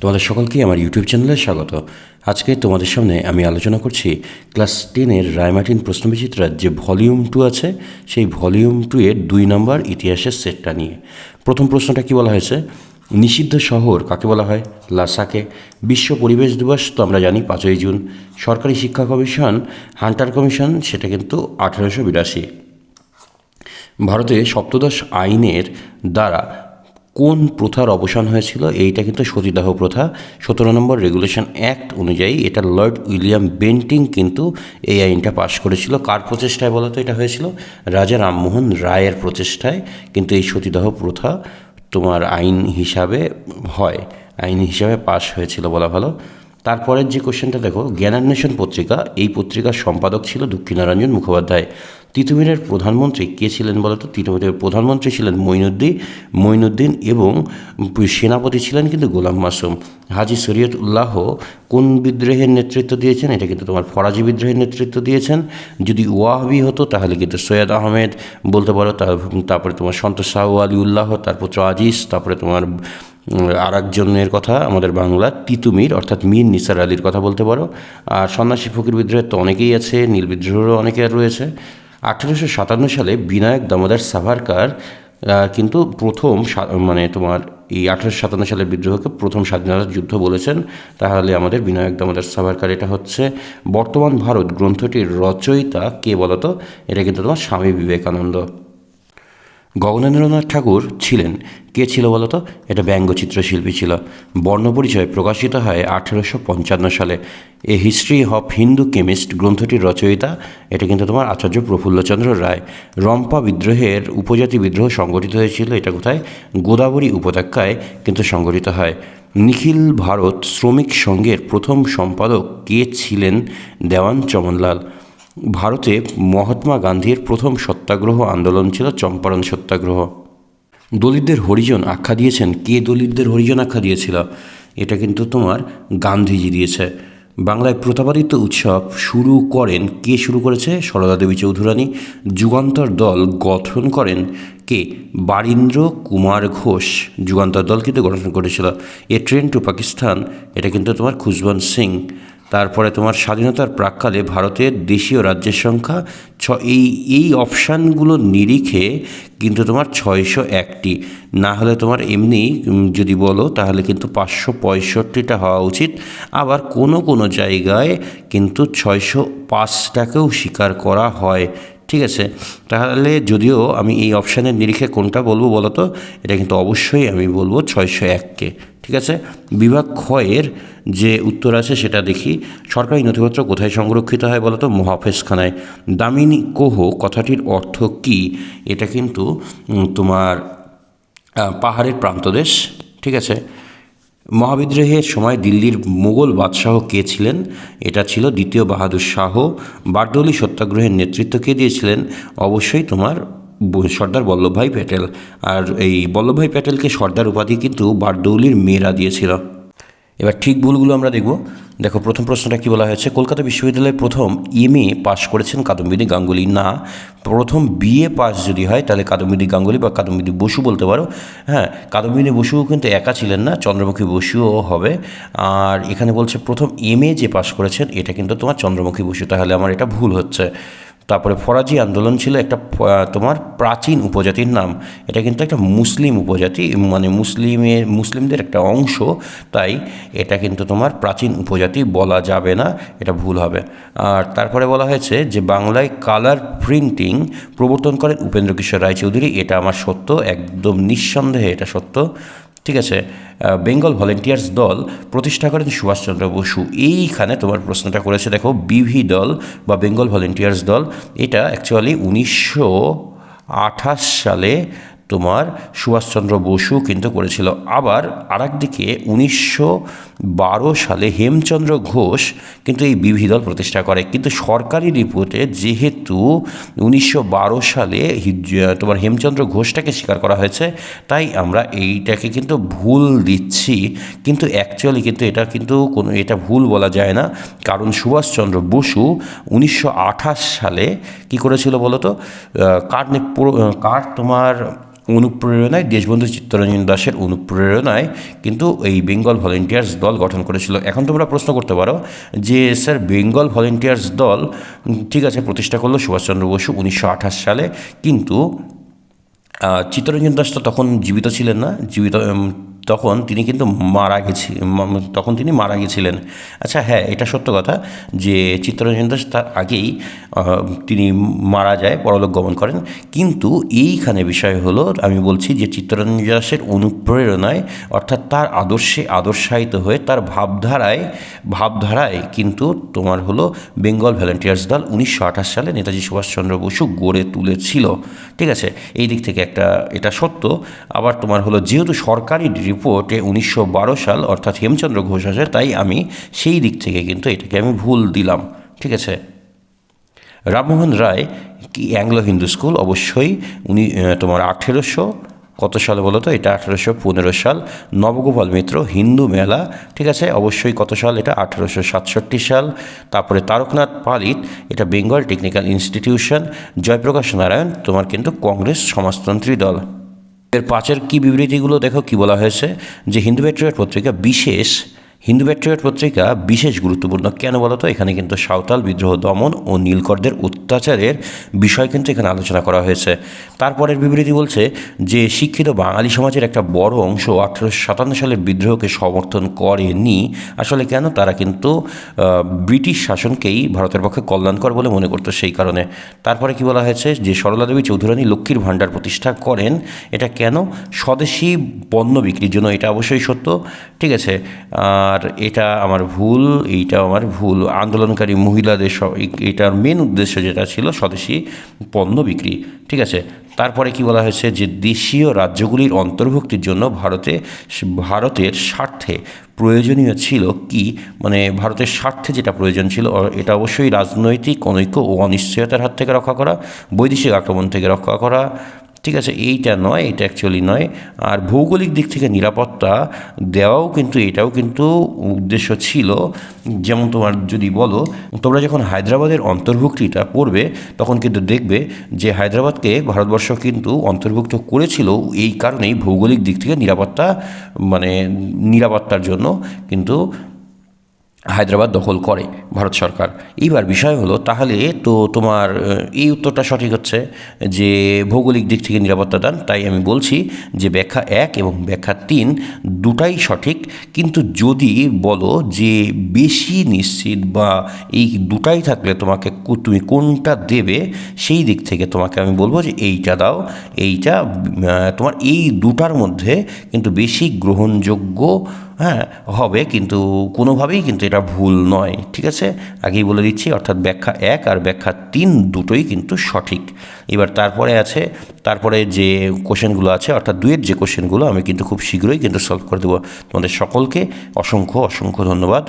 তোমাদের সকলকে আমার ইউটিউব চ্যানেলে স্বাগত। আজকে তোমাদের সামনে আমি আলোচনা করছি ক্লাস টেনের রায়মার্টিন প্রশ্নবিচিত্রার যে ভলিউম টু আছে, সেই ভলিউম টু এর দুই নম্বর ইতিহাসের সেটটা নিয়ে। প্রথম প্রশ্নটা কি বলা হয়েছে? নিষিদ্ধ শহর কাকে বলা হয়? লাসাকে। বিশ্ব পরিবেশ দিবস তো আমরা জানি পাঁচই জুন। সরকারি শিক্ষা কমিশন, হান্টার কমিশন, সেটা কিন্তু আঠেরোশো বিরাশি। ভারতে সপ্তদশ আইনের দ্বারা কোন প্রথার অবসান হয়েছিল, এইটা কিন্তু সতীদাহ প্রথা। সতেরো নম্বর রেগুলেশন অ্যাক্ট অনুযায়ী এটা লর্ড উইলিয়াম বেন্টিং কিন্তু এই আইনটা পাশ করেছিল। কার প্রচেষ্টায় বলতো এটা হয়েছিল? রাজা রামমোহন রায়ের প্রচেষ্টায় কিন্তু এই সতীদাহ প্রথা তোমার আইন হিসাবে হয়, আইন হিসাবে পাশ হয়েছিল বলা ভালো। তারপরের যে কোশ্চেনটা দেখো, জ্ঞানান্বেষণ পত্রিকা, এই পত্রিকার সম্পাদক ছিল দক্ষিণারঞ্জন মুখোপাধ্যায়। তিতুমিরের প্রধানমন্ত্রী কে ছিলেন বলতো? তিতুমিরের প্রধানমন্ত্রী ছিলেন মঈনুদ্দিন মঈনুদ্দিন এবং সেনাপতি ছিলেন কিন্তু গোলাম মাসুম। হাজি শরীয়ত উল্লাহ কোন বিদ্রোহের নেতৃত্ব দিয়েছেন? এটা কিন্তু তোমার ফরাজি বিদ্রোহের নেতৃত্ব দিয়েছেন। যদি ওয়াহাবি হতো, তাহলে কিন্তু সৈয়দ আহমেদ, বলতে পারো তারপরে তোমার সন্তোষ শাহ আলী উল্লাহ তার পুত্র আজিজ, তারপরে তোমার আর একজনের কথা আমাদের বাংলা, তিতুমির, অর্থাৎ মীর নিসার আলীর কথা বলতে পারো। আর সন্ন্যাসী ফকির বিদ্রোহের তো অনেকেই আছে, নীল বিদ্রোহেরও অনেকে রয়েছে। আঠেরোশো সাতান্ন সালে বিনায়ক দামোদর সাভারকার কিন্তু প্রথম মানে তোমার এই আঠেরোশো সাতান্ন সালের বিদ্রোহকে প্রথম স্বাধীনতা যুদ্ধ বলেছেন। তাহলে আমাদের বিনায়ক দামোদর সাভারকার এটা হচ্ছে বর্তমান ভারত গ্রন্থটির রচয়িতা কে বলতো? এটা কিন্তু তোমার স্বামী বিবেকানন্দ। গগনেন্দ্রনাথ ঠাকুর ছিলেন। কে ছিল বলতো? এটা ব্যঙ্গচিত্র শিল্পী ছিল। বর্ণপরিচয় প্রকাশিত হয় আঠেরোশো পঞ্চান্ন সালে। A history of Hindu chemist গ্রন্থটির রচয়িতা, এটা কিন্তু তোমার আচার্য প্রফুল্লচন্দ্র রায়। রম্পা বিদ্রোহের উপজাতি বিদ্রোহ সংগঠিত হয়েছিল, এটা কোথায়? গোদাবরী উপত্যকায় কিন্তু সংগঠিত হয়। নিখিল ভারত শ্রমিক সংঘের প্রথম সম্পাদক কে ছিলেন? দেওয়ান চমনলাল। ভারতে মহাত্মা গান্ধীর প্রথম সত্যাগ্রহ আন্দোলন ছিল চম্পারণ সত্যাগ্রহ। দলিতদের হরিজন আখ্যা দিয়েছেন। কে দলিতদের হরিজন আখ্যা দিয়েছিল? এটা কিন্তু তোমার গান্ধীজি দিয়েছে। বাংলায় প্রতাপাদিত্য উৎসব শুরু করেন কে শুরু করেছে? সরদা দেবী চৌধুরানী। যুগান্তর দল গঠন করেন কে? বারীন্দ্র কুমার ঘোষ। যুগান্তর দল কিন্তু গঠন করেছিল। A train to Pakistan. এটা কিন্তু তোমার খুশবন্ত সিং। তারপরে তোমার স্বাধীনতার প্রাককালে ভারতের দেশীয় রাজ্যের সংখ্যা ছ এই এই অপশানগুলো নিরিখে কিন্তু তোমার ছয়শো একটি। না হলে তোমার এমনি যদি বলো, তাহলে কিন্তু পাঁচশো পঁয়ষট্টিটা হওয়া উচিত। আবার কোনো কোনো জায়গায় কিন্তু ছয়শো পাঁচটাকেও স্বীকার করা হয়। ঠিক আছে, তাহলে যদিও আমি এই অপশানের নিরিখে কোনটা বলব বলো তো এটা কিন্তু অবশ্যই আমি বলব ছয়শো এককে ঠিক আছে? বিভাগ ক্ষয়ের যে উত্তর আছে সেটা দেখি। সরকারি নথিপত্র কোথায় সংরক্ষিত হয় বলতো? মহাফেজখানায়। দামিনী কোহ, কথাটির অর্থ কি? এটা কিন্তু তোমার পাহাড়ের প্রান্তদেশ, ঠিক আছে? মহাবিদ্রোহের সময় দিল্লির মুঘল বাদশাহ কে ছিলেন? এটা ছিল দ্বিতীয় বাহাদুর শাহ। বারদৌলি সত্যাগ্রহের নেতৃত্ব কে দিয়েছিলেন? অবশ্যই তোমার সর্দার বল্লভভাই প্যাটেল। আর এই বল্লভভাই প্যাটেলকে সর্দার উপাধি কিন্তু বারদৌলির মেয়েরা দিয়েছিল। এবার ঠিক ভুলগুলো আমরা দেখব। দেখো, প্রথম প্রশ্নটা কি বলা হয়েছে? কলকাতা বিশ্ববিদ্যালয়ে প্রথম এম এ পাশ করেছেন কাদম্বিনী গাঙ্গুলি। না, প্রথম বিএ পাস যদি হয়, তাহলে কাদম্বিনী গাঙ্গুলি বা কাদম্বিনী বসু বলতে পারো। হ্যাঁ কাদম্বিনী বসুও কিন্তু একা ছিলেন না, চন্দ্রমুখী বসুও হবে। আর এখানে বলছে, প্রথম এম এ যে পাশ করেছেন, এটা কিন্তু তোমার চন্দ্রমুখী বসু। তাহলে আমার এটা ভুল হচ্ছে। তারপরে ফরাজি আন্দোলন ছিল একটা তোমার প্রাচীন উপজাতির নাম। এটা কিন্তু একটা মুসলিম উপজাতি মানে মুসলিমের, মুসলিমদের একটা অংশ। তাই এটা কিন্তু তোমার প্রাচীন উপজাতি বলা যাবে না, এটা ভুল হবে। আর তারপরে বলা হয়েছে যে, বাংলায় কালার প্রিন্টিং প্রবর্তন করেন উপেন্দ্র কিশোর রায়চৌধুরী। এটা আমার সত্য, একদম নিঃসন্দেহে এটা সত্য। ঠিক আছে বেঙ্গল ভলেন্টিয়ার্স দল প্রতিষ্ঠা করেন সুভাষচন্দ্র বসু। এইখানে তোমার প্রশ্নটা করেছে, দেখো, বিভি দল বা বেঙ্গল ভলেন্টিয়ার্স দল। এটা অ্যাকচুয়ালি উনিশশো আঠাশ সালে তোমার সুভাষচন্দ্র বসু কিন্তু করেছিল। আবার আর একদিকে উনিশশো বারো সালে হেমচন্দ্র ঘোষ কিন্তু এই বিবিধল প্রতিষ্ঠা করে। কিন্তু সরকারি রিপোর্টে যেহেতু উনিশশো বারো সালে তোমার হেমচন্দ্র ঘোষটাকে স্বীকার করা হয়েছে, তাই আমরা এইটাকে কিন্তু ভুল দিচ্ছি। কিন্তু অ্যাকচুয়ালি কিন্তু এটা কিন্তু কোনো, এটা ভুল বলা যায় না। কারণ সুভাষচন্দ্র বসু উনিশশো আঠাশ সালে কি করেছিল বলো তো কার কার তোমার অনুপ্রেরণায় দেশবন্ধু চিত্তরঞ্জন দাসের অনুপ্রেরণায় কিন্তু এই বেঙ্গল ভলেন্টিয়ার্স দল গঠন করেছিল। এখন তোমরা প্রশ্ন করতে পারো যে, স্যার, বেঙ্গল ভলেন্টিয়ার্স দল ঠিক আছে, প্রতিষ্ঠা করল সুভাষচন্দ্র বসু উনিশশো আঠাশ সালে, কিন্তু চিত্তরঞ্জন দাস তো তখন জীবিত ছিলেন না। জীবিত তখন তিনি কিন্তু মারা গেছি তখন তিনি মারা গেছিলেন। আচ্ছা হ্যাঁ এটা সত্য কথা যে চিত্তরঞ্জন দাস তার আগেই তিনি মারা যায়, পরলোক গমন করেন। কিন্তু এইখানে বিষয় হলো, আমি বলছি যে চিত্তরঞ্জন দাসের অনুপ্রেরণায়, অর্থাৎ তার আদর্শে আদর্শায়িত হয়ে তার ভাবধারায় ভাবধারায় কিন্তু তোমার হলো বেঙ্গল ভলেন্টিয়ার্স দল উনিশশো আঠাশ সালে নেতাজি সুভাষচন্দ্র বসু গড়ে তুলেছিল। ঠিক আছে? এই দিক থেকে একটা, এটা সত্য। আবার তোমার হলো যেহেতু সরকারি রিপোর্টে উনিশশো বারো সাল অর্থাৎ হেমচন্দ্র ঘোষ আছে তাই আমি সেই দিক থেকে কিন্তু এটাকে আমি ভুল দিলাম, ঠিক আছে? রামমোহন রায় কি অ্যাংলো হিন্দু স্কুল? অবশ্যই উনি তোমার আঠেরোশো, কত সালে বলো তো? এটা আঠেরোশো পনেরো সাল, নবগোপাল মিত্র, হিন্দু মেলা, ঠিক আছে? অবশ্যই কত সাল? এটা আঠেরোশো সাতষট্টি সাল। তারপরে তারকনাথ পালিত, এটা Bengal technical institution, Jayaprakash Narayan, তোমার কিন্তু কংগ্রেস সমাজতন্ত্রী দল। এর পাঁচের কি বিবৃতিগুলো দেখো কি বলা হয়েছে যে হিন্দু প্যাট্রিয়ট পত্রিকা বিশেষ হিন্দু প্যাট্রিয়ট পত্রিকা বিশেষ গুরুত্বপূর্ণ। কেন বলো তো? এখানে কিন্তু সাঁওতাল বিদ্রোহ দমন ও নীলকরদের অত্যাচারের বিষয় কিন্তু এখানে আলোচনা করা হয়েছে। তারপরের বিবৃতি বলছে যে, শিক্ষিত বাঙালি সমাজের একটা বড় অংশ আঠেরোশো সাতান্ন সালের বিদ্রোহকে সমর্থন করেনি। আসলে কেন? তারা কিন্তু ব্রিটিশ শাসনকেই ভারতের পক্ষে কল্যাণকর বলে মনে করতো সেই কারণে। তারপরে কি বলা হয়েছে? যে, সরলা দেবী চৌধুরানী লক্ষ্মীর ভাণ্ডার প্রতিষ্ঠা করেন। এটা কেন? স্বদেশি পণ্য বিক্রির জন্য। এটা অবশ্যই সত্য। ঠিক আছে। আর এটা আমার ভুল এইটা আমার ভুল। আন্দোলনকারী মহিলাদের এটার মেন উদ্দেশ্য যেটা ছিল স্বদেশি পণ্য বিক্রি, ঠিক আছে? তারপরে কি বলা হয়েছে যে দেশীয় রাজ্যগুলির অন্তর্ভুক্তির জন্য ভারতে, ভারতের স্বার্থে প্রয়োজনীয় ছিল কি? মানে ভারতের স্বার্থে যেটা প্রয়োজন ছিল এটা অবশ্যই রাজনৈতিক, অনৈক্য ও অনিশ্চয়তার হাত থেকে রক্ষা করা, বৈদেশিক আক্রমণ থেকে রক্ষা করা ঠিক আছে, এইটা নয়, এটা অ্যাকচুয়ালি নয়। আর ভৌগোলিক দিক থেকে নিরাপত্তা দেওয়াও কিন্তু, এটাও কিন্তু উদ্দেশ্য ছিল। যেমন তোমার যদি বলো, তোমরা যখন হায়দ্রাবাদের অন্তর্ভুক্তিটা পড়বে তখন কিন্তু দেখবে যে হায়দ্রাবাদকে ভারতবর্ষ কিন্তু অন্তর্ভুক্ত করেছিল এই কারণেই ভৌগোলিক দিক থেকে নিরাপত্তা মানে নিরাপত্তার জন্য। কিন্তু হায়দ্রাবাদ দখল করে ভারত সরকার। এইবার বিষয় হলো, তাহলে তো তোমার, এই উত্তরটা সঠিক হচ্ছে যে ভৌগোলিক দিক থেকে নিরাপত্তা দান, তাই আমি বলছি যে ব্যাখ্যা এক এবং ব্যাখ্যা তিন দুটাই সঠিক। কিন্তু যদি বলো যে বেশি নিশ্চিত বা এই দুটাই থাকলে তোমাকে তুমি কোনটা দেবে সেই দিক থেকে তোমাকে আমি বলব যে এইটা দাও, এইটা তোমার এই দুটার মধ্যে কিন্তু বেশি গ্রহণযোগ্য হ্যাঁ হবে কিন্তু কোনোভাবেই কিন্তু এটা ভুল নয়, ঠিক আছে? আগেই বলে দিচ্ছি, অর্থাৎ ব্যাখ্যা এক আর ব্যাখ্যা তিন দুটোই কিন্তু সঠিক। এবার তারপরে আছে, তারপরে যে কোশ্চেনগুলো আছে, অর্থাৎ দুয়ের যে কোশ্চেনগুলো আমি কিন্তু খুব শীঘ্রই কিন্তু সলভ করে দেবো। তোমাদের সকলকে অসংখ্য অসংখ্য ধন্যবাদ।